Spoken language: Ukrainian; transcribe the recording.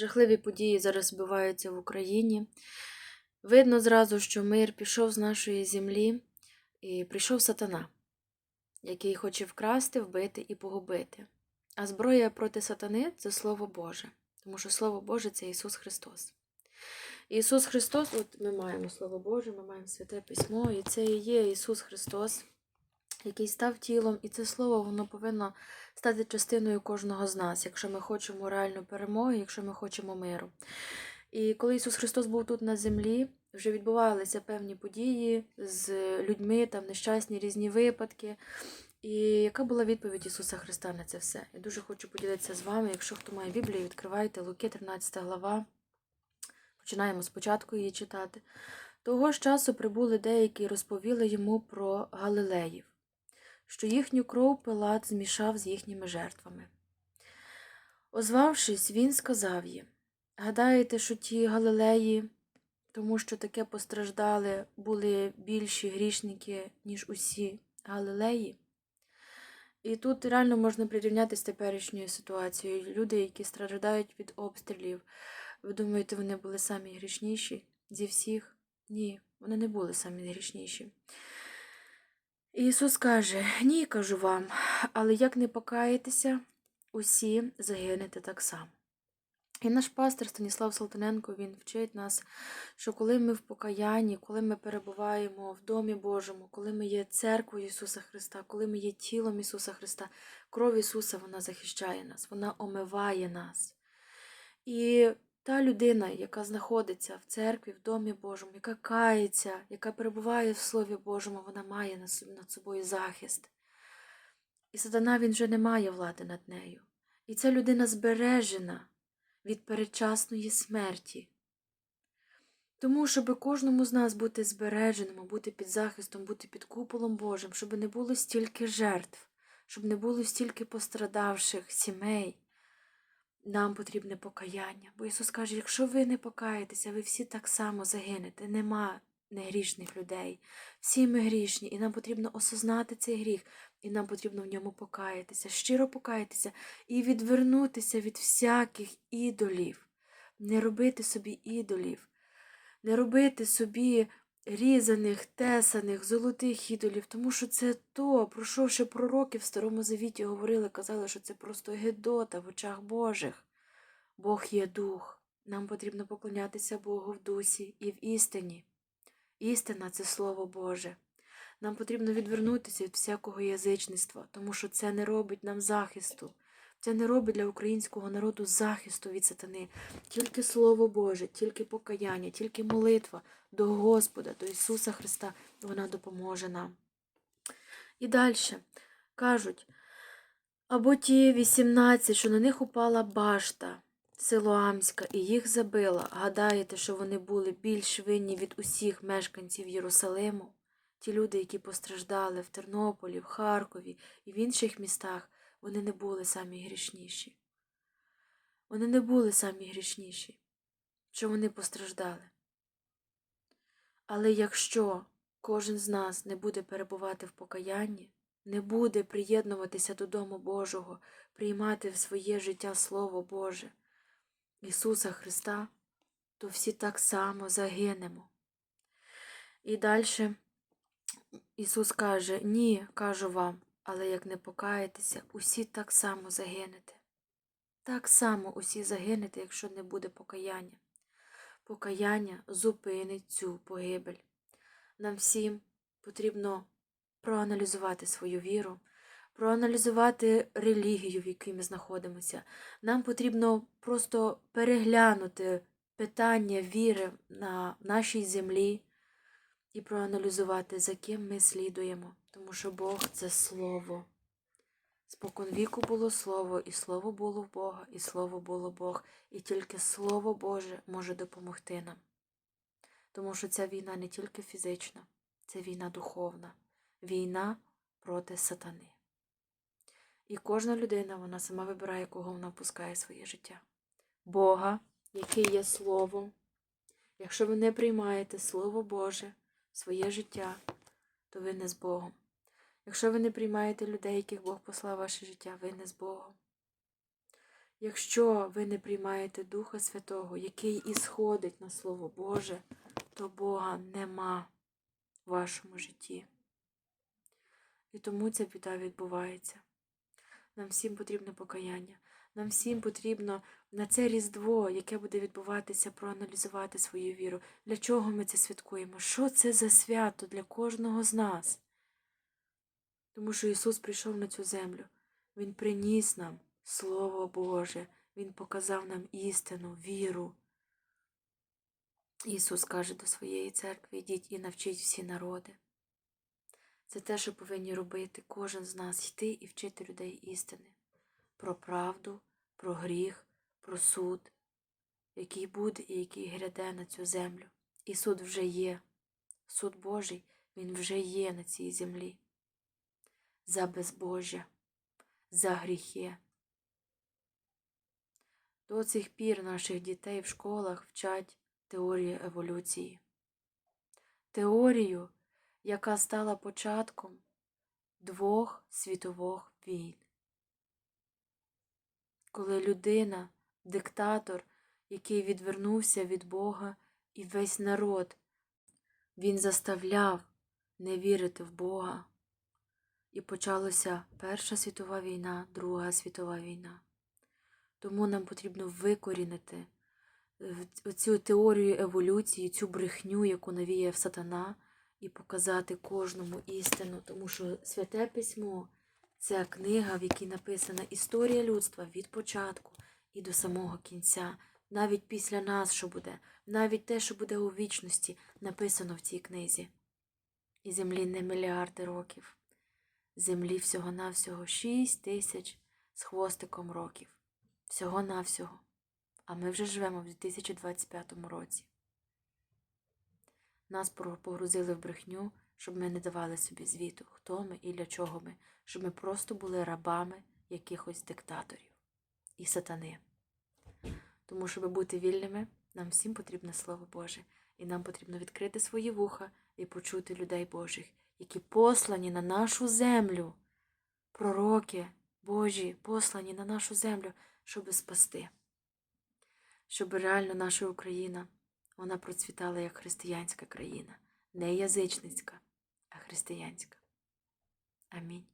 Жахливі події зараз відбуваються в Україні. Видно зразу, що мир пішов з нашої землі і прийшов сатана, який хоче вкрасти, вбити і погубити. А зброя проти сатани це Слово Боже, тому що Слово Боже це Ісус Христос. Ісус Христос, от ми маємо Слово Боже, ми маємо Святе Письмо, і це і є Ісус Христос, який став тілом, і це слово воно повинно стати частиною кожного з нас, якщо ми хочемо реальну перемоги, якщо ми хочемо миру. І коли Ісус Христос був тут на землі, вже відбувалися певні події з людьми, там нещасні різні випадки. І яка була відповідь Ісуса Христа на це все? Я дуже хочу поділитися з вами. Якщо хто має Біблію, відкривайте Луки, 13 глава. Починаємо спочатку її читати. Того ж часу прибули деякі і розповіли йому про Галилеїв, що їхню кров Пилат змішав з їхніми жертвами. Озвавшись, він сказав їм Гадаєте, що ті Галилеї, тому що таке постраждали, були більші грішники, ніж усі Галилеї? І тут реально можна прирівняти з теперішньою ситуацією. Люди, які страждають від обстрілів, ви думаєте, вони були самі грішніші зі всіх? Ні, вони не були самі грішніші. Ісус каже: Ні, кажу вам, але як не покаєтеся, усі загинете так само. І наш пастор Станіслав Салтаненко він вчить нас, що коли ми в покаянні, коли ми перебуваємо в Домі Божому, коли ми є церквою Ісуса Христа, коли ми є тілом Ісуса Христа, кров Ісуса вона захищає нас, вона омиває нас. І та людина, яка знаходиться в церкві, в Домі Божому, яка кається, яка перебуває в Слові Божому, вона має над собою захист. І сатана він вже не має влади над нею. І ця людина збережена від передчасної смерті. Тому, щоб кожному з нас бути збереженим, бути під захистом, бути під куполом Божим, щоб не було стільки жертв, щоб не було стільки пострадавших сімей, нам потрібне покаяння. Бо Ісус каже, якщо ви не покаєтеся, ви всі так само загинете. Нема негрішних людей. Всі ми грішні, і нам потрібно осознати цей гріх, і нам потрібно в ньому покаятися, щиро покаятися і відвернутися від всяких ідолів, не робити собі ідолів, не робити собі різаних, тесаних, золотих ідолів, тому що це то, про що ще пророки в Старому Завіті говорили, казали, що це просто гедота в очах Божих. Бог є дух. Нам потрібно поклонятися Богу в дусі і в істині. Істина це Слово Боже. Нам потрібно відвернутися від всякого язичництва, тому що це не робить нам захисту. Це не робить для українського народу захисту від сатани. Тільки Слово Боже, тільки покаяння, тільки молитва до Господа, до Ісуса Христа, вона допоможе нам. І далі кажуть, або ті 18, що на них упала башта Силоамська, і їх забила. Гадаєте, що вони були більш винні від усіх мешканців Єрусалиму? Ті люди, які постраждали в Тернополі, в Харкові і в інших містах, вони не були самі грішніші. Вони не були самі грішніші, що вони постраждали. Але якщо кожен з нас не буде перебувати в покаянні, не буде приєднуватися до Дому Божого, приймати в своє життя Слово Боже, Ісуса Христа, то всі так само загинемо. І далі Ісус каже, ні, кажу вам, але як не покаєтеся, усі так само загинете. Так само усі загинете, якщо не буде покаяння. Покаяння зупинить цю погибель. Нам всім потрібно проаналізувати свою віру, проаналізувати релігію, в якій ми знаходимося. Нам потрібно просто переглянути питання віри на нашій землі і проаналізувати, за ким ми слідуємо, тому що Бог це Слово. Спокон віку було Слово, і Слово було в Бога, і Слово було Бог, і тільки Слово Боже може допомогти нам. Тому що ця війна не тільки фізична, це війна духовна, війна проти сатани. І кожна людина вона сама вибирає, кого вона пускає своє життя. Бога, який є Словом. Якщо ви не приймаєте Слово Боже своє життя, то ви не з Богом. Якщо ви не приймаєте людей, яких Бог послав ваше життя, ви не з Богом. Якщо ви не приймаєте Духа Святого, який ісходить на Слово Боже, то Бога нема в вашому житті. І тому ця біда відбувається. Нам всім потрібне покаяння. Нам всім потрібно на це Різдво, яке буде відбуватися, проаналізувати свою віру. Для чого ми це святкуємо? Що це за свято для кожного з нас? Тому що Ісус прийшов на цю землю. Він приніс нам Слово Боже, Він показав нам істину, віру. Ісус каже до своєї церкви, йдіть і навчіть всі народи. Це те, що повинні робити кожен з нас йти і вчити людей істини про правду, про гріх, про суд, який буде і який гряде на цю землю. І суд вже є. Суд Божий, він вже є на цій землі. За безбожжя, за гріхи. До цих пір наших дітей в школах вчать теорію еволюції. Теорію, яка стала початком двох світових війн. Коли людина, диктатор, який відвернувся від Бога і весь народ, він заставляв не вірити в Бога. І почалася Перша світова війна, Друга світова війна. Тому нам потрібно викорінити е, цю теорію еволюції, цю брехню, яку навіяв сатана, і показати кожному істину, тому що святе письмо це книга, в якій написана історія людства від початку і до самого кінця. Навіть після нас, що буде, навіть те, що буде у вічності, написано в цій книзі. І землі не мільярди років. Землі всього-навсього шість тисяч з хвостиком років. Всього-навсього. А ми вже живемо в 2025 році. Нас погрузили в брехню, щоб ми не давали собі звіту, хто ми і для чого ми, щоб ми просто були рабами якихось диктаторів і сатани. Тому, щоб бути вільними, нам всім потрібне Слово Боже, і нам потрібно відкрити свої вуха і почути людей Божих, які послані на нашу землю, пророки Божі, послані на нашу землю, щоб спасти, щоб реально наша Україна вона процвітала як християнська країна, не язичницька, християнська. Амінь.